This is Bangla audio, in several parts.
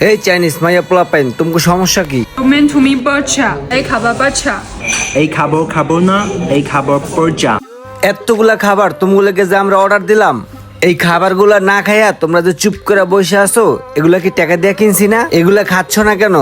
এই চাইনিজ মাইয়া পোলা পাইন তোমাকে সমস্যা কি? তুমি তুমি বাচ্চা এই খাবার বাচ্চা এই খাব খাব না এই খাব পর্যা এতগুলা খাবার তুমগুলোকে যে আমরা অর্ডার দিলাম এই খাবারগুলা না খাইয়া তোমরা যে চুপ করে বসে আছো এগুলা কি টাকা দিয়ে কিনছি না? এগুলা খাচ্ছ না কেন?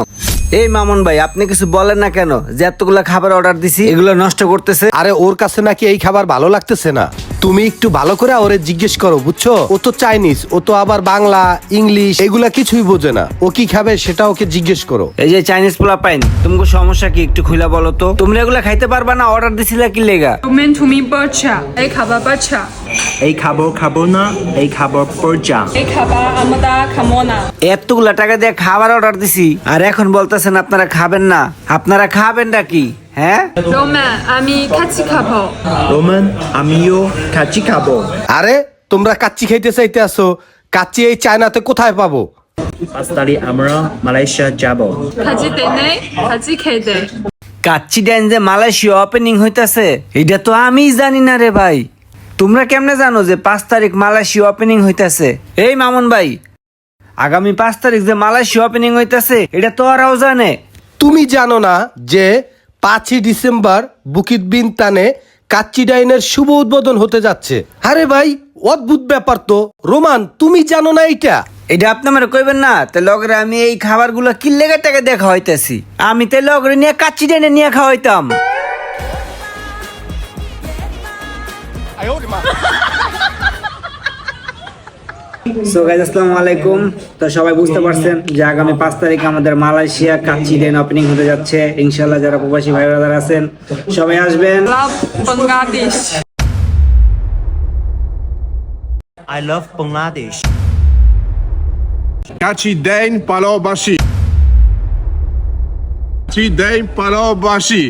এই মামুন ভাই আপনি কিছু বলেন না কেন যে এতগুলা খাবার অর্ডার দিছি এগুলা নষ্ট করতেছে? আরে ওর কাছে নাকি এই খাবার ভালো লাগতেছে না? তুমি একটু ভালো করে ওরে জিজ্ঞেস করো বুঝছ? ও তো চাইনিজ ও তো আবার বাংলা ইংলিশ এগুলা কিছুই বোঝে না। ও কি খাবে সেটা ওকে জিজ্ঞেস করো। এই যে চাইনিজ পোলা পাইন তোমাকে সমস্যা কি একটু খুলা বলো তো? তোমরা এগুলা খাইতে পারবা না অর্ডার দিছিলা কি লেগা? তুমি তুমি বাচ্চা এই বাচ্চা এই খাব খাব না এই খাব পর্যা এই খাবার আমরা খাব না। এতগুলা টাকা দিয়ে খাবার অর্ডার দিছি আর এখন বলতেছেন আপনারা খাবেন না। আপনারা খাবেন নাকি হ্যাঁ? রোমান আমি কাছি খাব। রোমান আমিও কাচি খাব। আরে তোমরা কাচ্চি খাইতে চাইতে আসো কাচ্চি এই চায়নাতে কোথায় পাবো? পাঁচ তারিখ আমরা মালয়েশিয়া যাব। কাছি দেনে কাছি খেয়ে দে কাচ্চি ড্যান যে মালয়েশিয়া ওপেনিং হইতাছে এটা তো আমি জানি না রে ভাই। তোমরা কেমনে জানো যে পাঁচ তারিখ মালয়েশিয়া ওপেনিং হইতাছে? এই মামুন ভাই আগামী পাঁচ তারিখ যে মালয়েশিয়া ওপেনিং হইতাছে এটা তো ওরাও জানে। তুমি জানো না যে পাঁচই ডিসেম্বর বুকিত বিনতানে কাচ্চি ডাইনের শুভ উদ্বোধন হতে যাচ্ছে। আরে ভাই অদ্ভুত ব্যাপার তো। রোমান তুমি জানো না এটা এটা আপনি আমার কইবেন না তাই লগরে আমি এই খাবারগুলো কি লেগে টাকা দেখা হইতেছি? আমি তাই লগরে নিয়ে কাচ্চি ডাইনে নিয়ে খাওয়াইতাম সো গাইজ আসসালামু আলাইকুম। তো সবাই বুঝতে পারছেন যে আগামী পাঁচ তারিখ আমাদের মালয়েশিয়া কাচ্চি ডেন ওপেনিং হতে যাচ্ছে। ইনশাল্লাহ যারা প্রবাসী ভাই ব্রাদার আছেন সবাই আসবেন। লাভ Bangladesh I love Bangladesh. Kachi Dane Palobashi. Kachi Dane Palobashi.